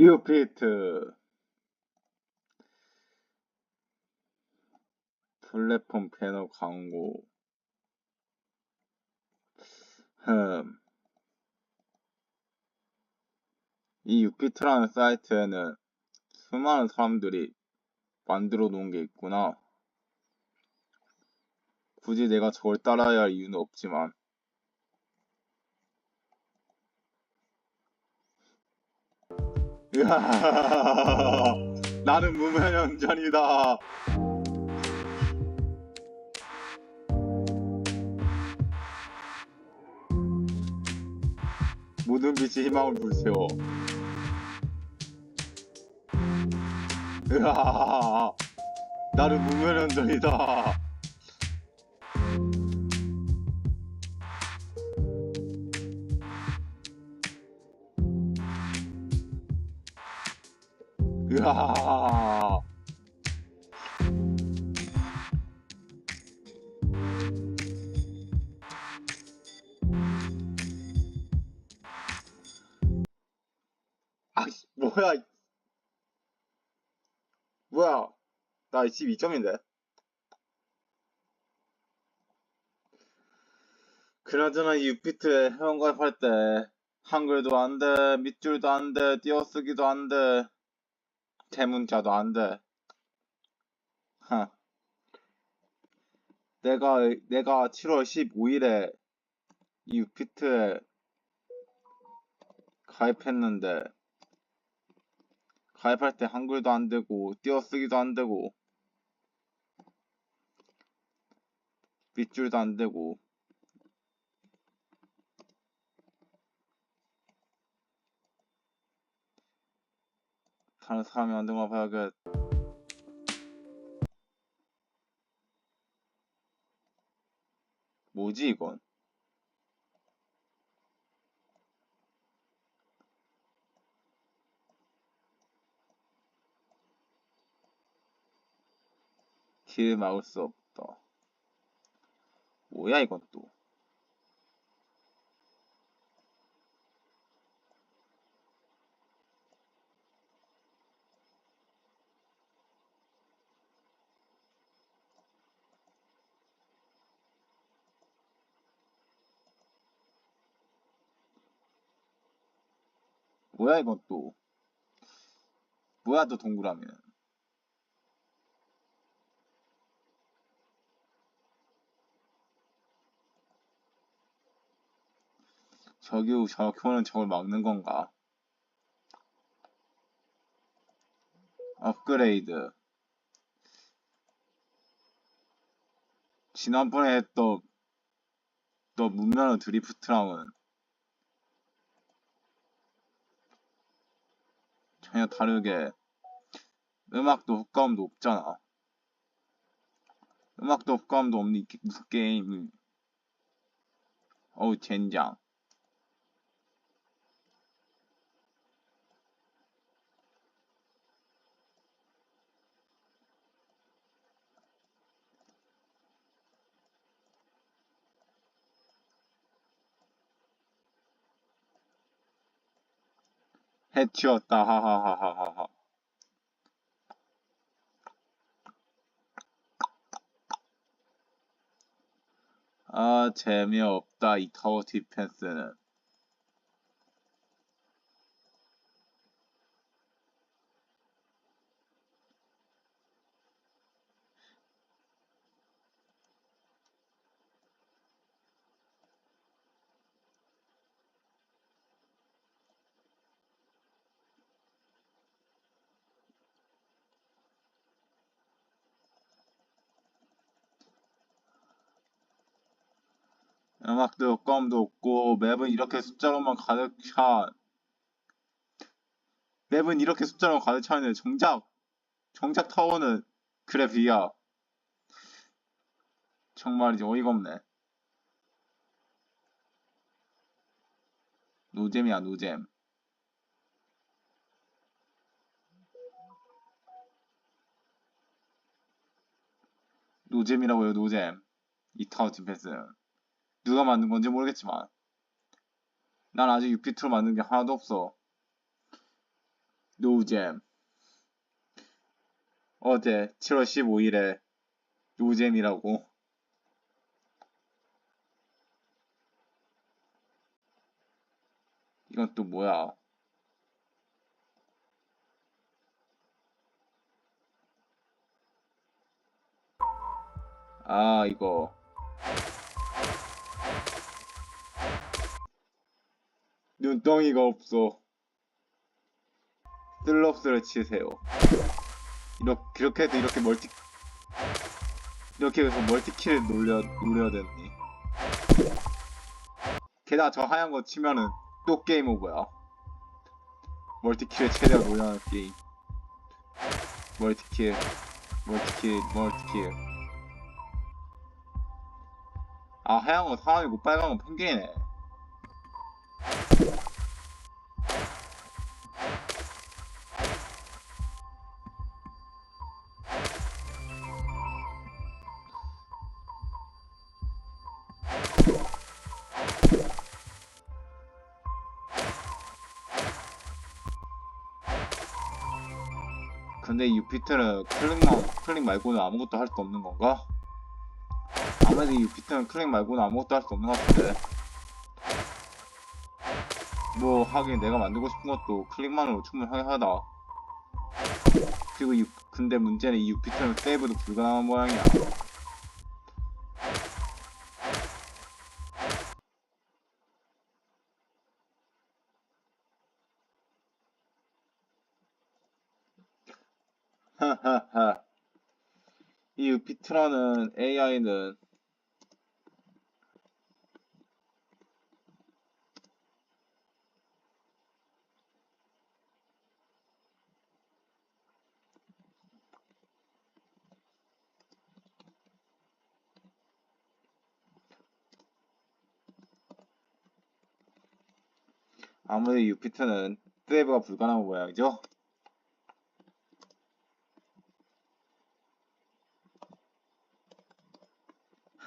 뉴피트 플랫폼 배너 광고 흠. 이 유피트라는 사이트에는 수많은 사람들이 만들어 놓은 게 있구나. 굳이 내가 저걸 따라야 할 이유는 없지만 으아 나는 무면연전이다. 모든 빛이 희망을 불태워 으아 나는 무면연전이다 으아 아씨 뭐야 이- 뭐야 나 22점인데? 그나저나 이 유피트에 회원가입할 때 한글도 안 돼 밑줄도 안 돼 띄어쓰기도 안 돼 대문자도 안 돼 하. 내가 내가 7월 15일에 이 유피트에 가입했는데 가입할 때 한글도 안 되고 띄어쓰기도 안 되고 밑줄도 안 되고 다른 사람이 만든 거 봐야겠 뭐지 이건? 길을 막을 수 없다. 뭐야 이건 또 뭐야 이건 또. 뭐야 또 동그라미는. 저기 오는 적을 막는 건가? 업그레이드. 지난번에 했던 너 문면허 드리프트랑은 전혀 다르게 음악도 효과음도 없잖아. 음악도 효과음도 없는 이 게- 무슨 게임이 어우 젠장 해치웠다. 하하하하하 아 재미없다 이 타워 디펜스는 음악도 효과음도 없고 맵은 이렇게 숫자로만 가득 차. 맵은 이렇게 숫자로 가득 차 있는데 정작 정작 타워는 그래비야. 정말이지 어이가 없네. 노잼이야 노잼. 노잼이라고 해요 노잼. 이 타워 디펜스는 누가 만든 건지 모르겠지만 난 아직 유피트로 만든 게 하나도 없어. 노잼. 어제 7월 15일에 노잼이라고. 이건 또 뭐야? 아 이거 눈덩이가 없어. 슬럽스를 치세요. 이렇게 그렇게 해도 이렇게 멀티 이렇게 해서 멀티키를 노려 노려야 되니 게다가 저 하얀 거 치면은 또 게임 오버야. 멀티키를 최대한 노려하는 게임. 멀티킬 멀티킬 멀티킬. 아 하얀 건 사람이고 빨간 건 펭귄이네 근데 유피트는 클릭만 클릭 말고는 아무것도 할 수 없는 건가? 아무래도 유피트는 클릭 말고는 아무것도 할 수 없는 것 같은데. 뭐 하긴 내가 만들고 싶은 것도 클릭만으로 충분하게 하다. 그리고 유, 근데 문제는 이 유피트는 세이브도 불가능한 모양이야. 하하하. 이 유피트라는 AI는 아무래도 유피트는 세이브가 불가능한 모양이죠.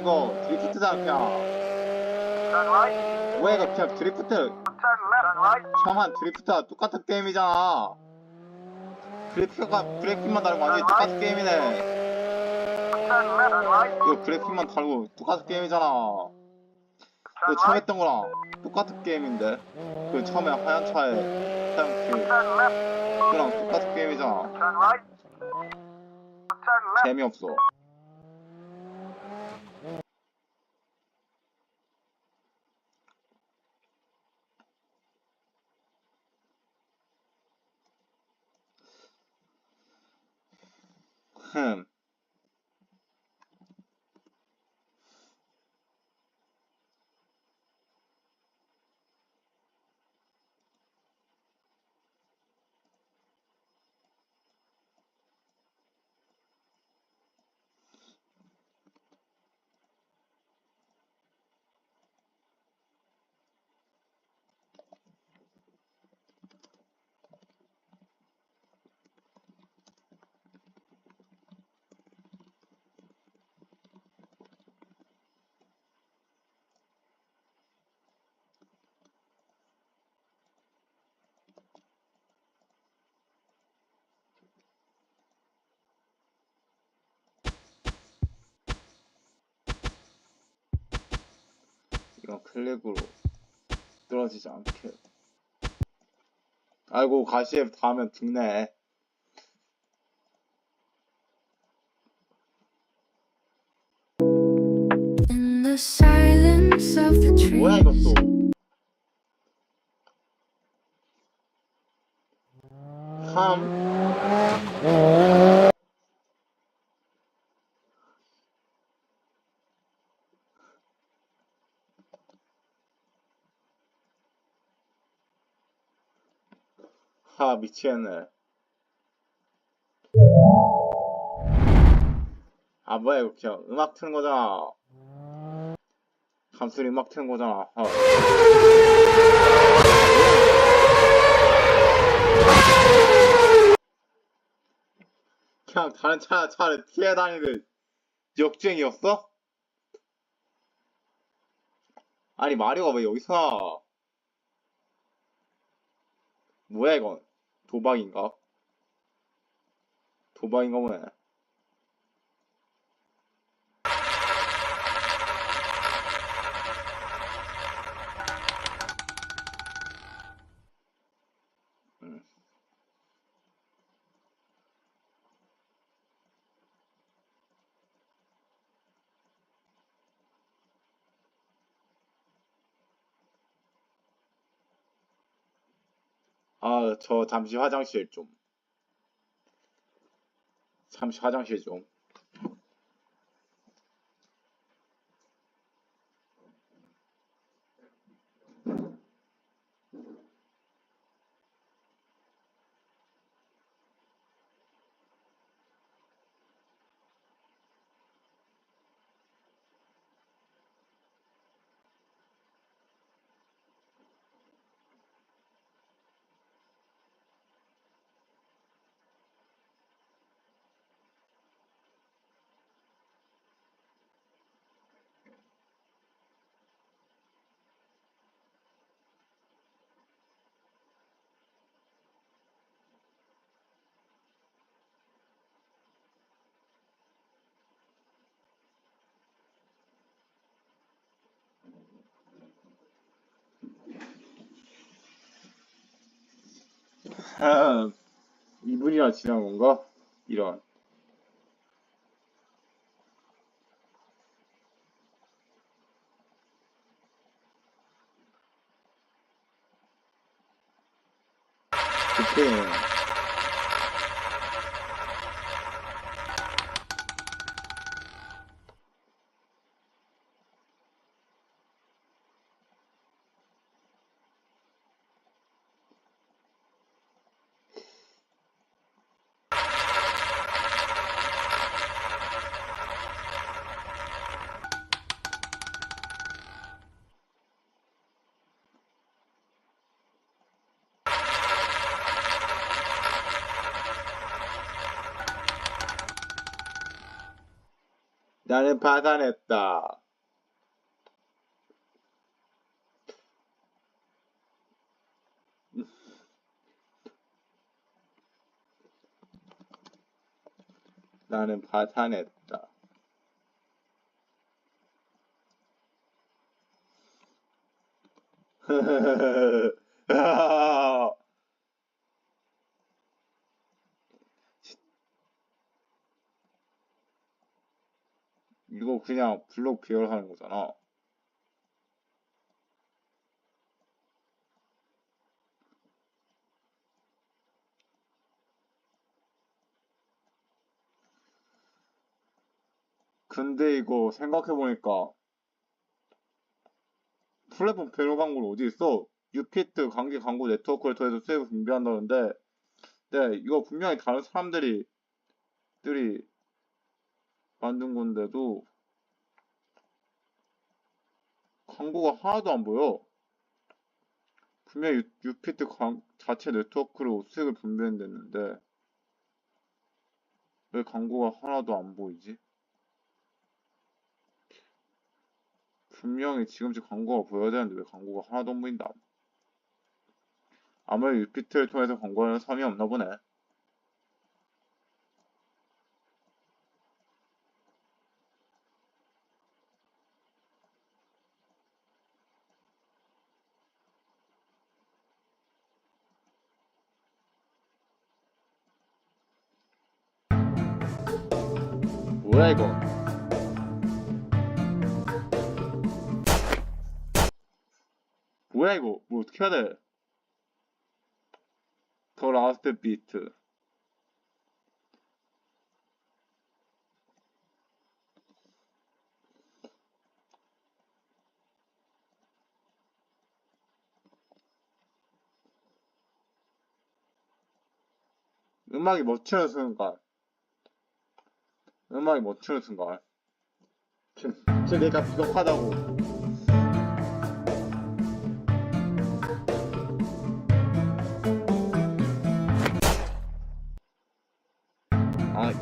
이거 드리프트잖아 그냥 turn right, 그냥 드리프트. 처음한 드리프트와 똑같은 게임이잖아. 그래픽가 그래픽만 다르고 완전히 똑같은 게임이네. 이거 그래픽만 다르고 똑같은 게임이잖아. turn 처음 했던 거랑 똑같은 게임인데? 그 처음에 하얀 차에 하얀 그 그랑 똑같은 게임이잖아. 재미없어 흠 이건 클릭으로 떨어지지 않게. 아이고 가시에 닿으면 죽네. 뭐야 이것도 함 하 미치겠네. 아 뭐야 이거 그냥 음악 트는 거잖아. 감수리 음악 트는 거잖아. 아. 그냥 다른 차 차를 피해 다니는 역주행이었어? 아니 마리오가 왜 여기서? 뭐야 이건? 도박인가? 도박인가 보네. 아, 저 잠시 화장실 좀. 잠시 화장실 좀. 아, 2분이나 지난 건가? 이런. 오케이. 파산했다. 나는 파산했다. 이거 그냥 블록 배열하는 거잖아. 근데 이거 생각해보니까 플랫폼 배열 광고는 어디 있어? 유피트 관계 광고 네트워크를 통해서 수익을 분배한다는데 네, 이거 분명히 다른 사람들이 들이 만든 건데도 광고가 하나도 안 보여. 분명히 유, 유피트 광, 자체 네트워크로 수익을 분배했는데 왜 광고가 하나도 안 보이지? 분명히 지금쯤 광고가 보여야 되는데 왜 광고가 하나도 안 보인다. 아무래도 유피트를 통해서 광고하는 사람이 없나 보네. 뭐야 이거? 뭐야 이거? 뭐 어떻게 해야 돼? 더 라스트 비트. 음악이 멈추는 순간 음악이 멈추는 순간 지금, 지금 내가 비겁하다고 아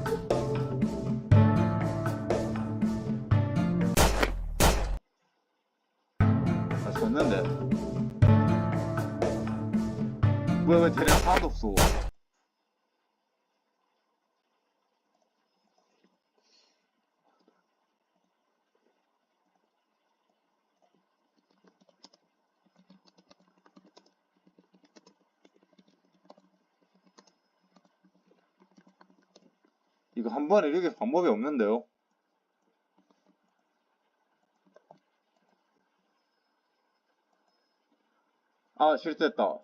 아, 졌는데. 뭐야, 왜 대략 하나도 없어? 이거 한 번에 이렇게 방법이 없는데요? 아, 실수했다.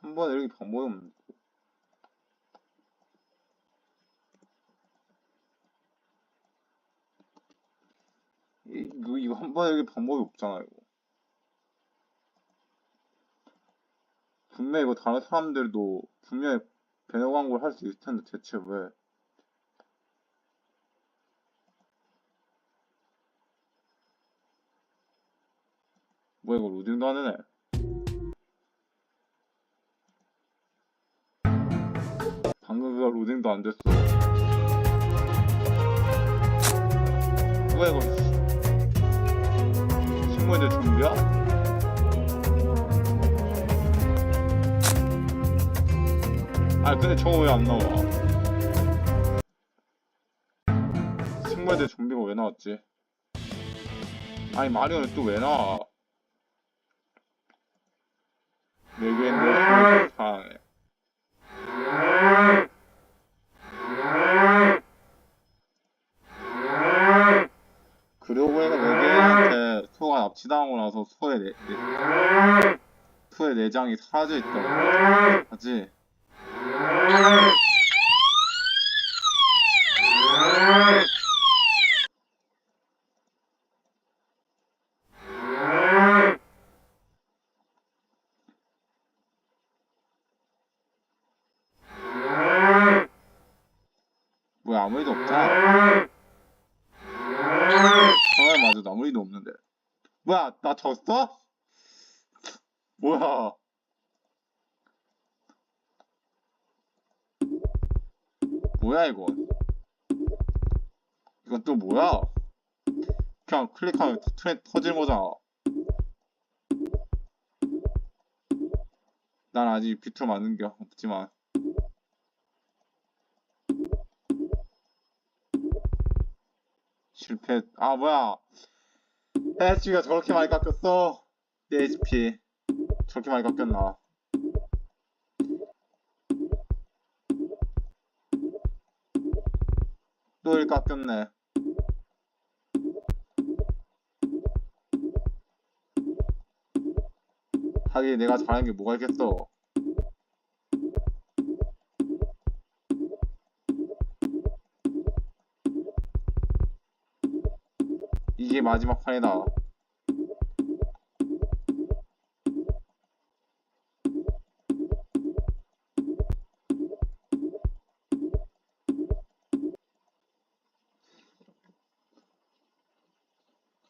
한 번에 이렇게 방법이 없는 이거, 이거 한 번에 이렇게 방법이 없잖아, 이거. 분명히 이거 다른 사람들도 분명히 배너 광고를 할 수 있을 텐데 대체 왜? 뭐야 이거 로딩도 하는 애? 방금 그거 로딩도 안 됐어. 뭐야 이거? 신문인데 좀비야? 아 근데 저거 왜 안 나와? 식물대 좀비가 왜 나왔지? 아니 마리오는 또 왜 나와? 외계인들 사랑해. 그러고 얘가 외계인한테 소가 납치당하고 나서 소의 내, 내 소의 내장이 사라져 있다고 하지? 뭐야 아무 일도 없잖아 정말 맞아 아무 일도 없는데 뭐야 나 졌어? 뭐야? 뭐야 이건 이건 또 뭐야? 그냥 클릭하면 트렌 터지는 거잖아. 난 아직 비트로 만든 게 없지만. 실패. 아 뭐야 HP가 저렇게 많이 깎였어? 내 HP 저렇게 많이 깎였나? 또일 깎였네. 하긴 내가 잘하는 게 뭐가 있겠어 마지막 판이다.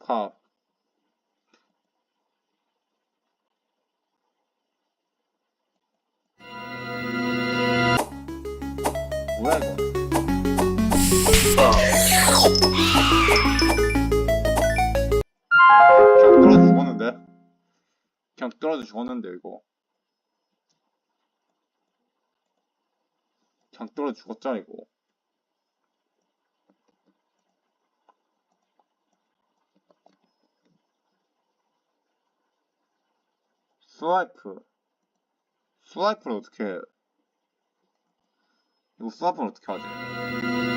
팝 떨어져 죽었는데 이거 그냥 떨어져 죽었잖아 이거 스와이프 스와이프를 어떻게 해? 이거 스와이프는 어떻게 하지?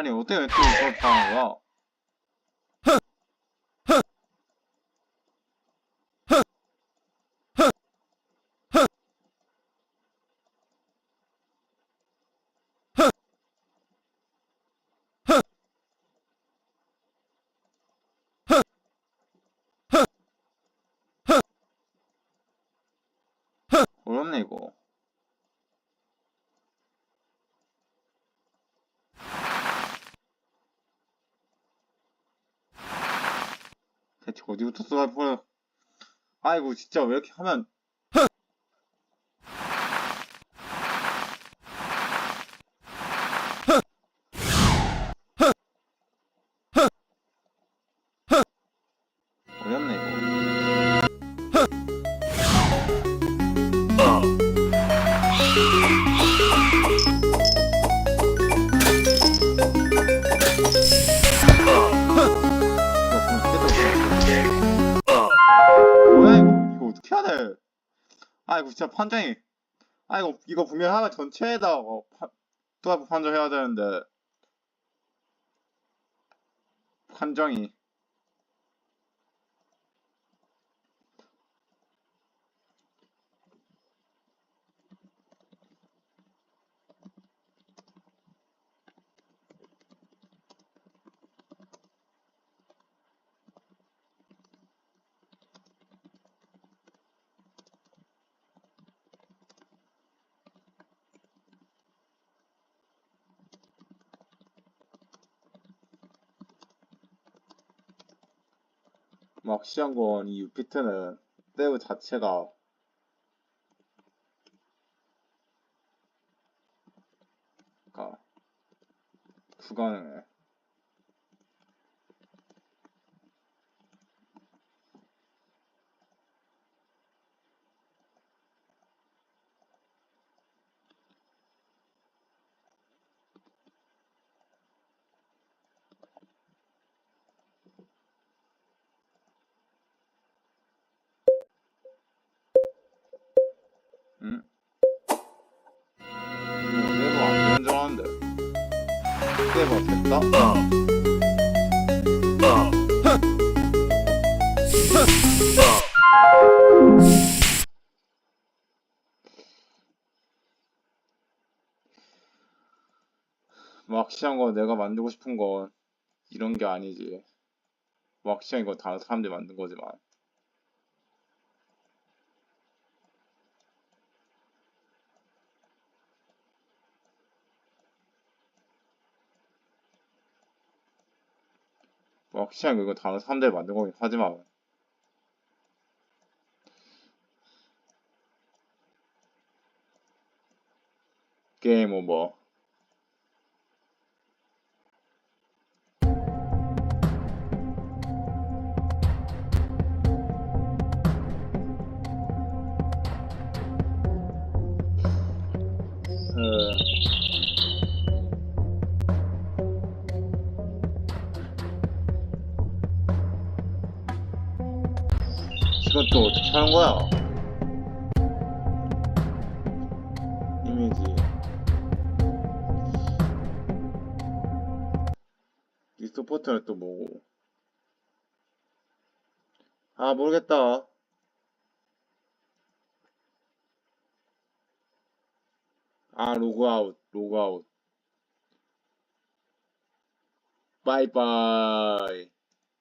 아니 어떻게 또 그렇게 하는 거야? 어렵네 이거. 대체 어디부터 쏘아 보여? 아이고 진짜 왜 이렇게 하면 진짜 판정이 아 이거 이거 분명 하나 전체에다가 어, 파- 또 판정해야 되는데. 판정이 막 시한권 이 유피트는 세브 자체가 막시한 거 내가 만들고 싶은 건 이런 게 아니지. 막시한 거 다른 사람들이 만든 거지만. 막시한 거 이거 다른 사람들이 만든 거긴 하지만. 게임 오버 또 어떻게 하는 거야? 이미지. 이 서포트는 또 뭐고? 아 모르겠다. 아 로그아웃 로그아웃. 바이바이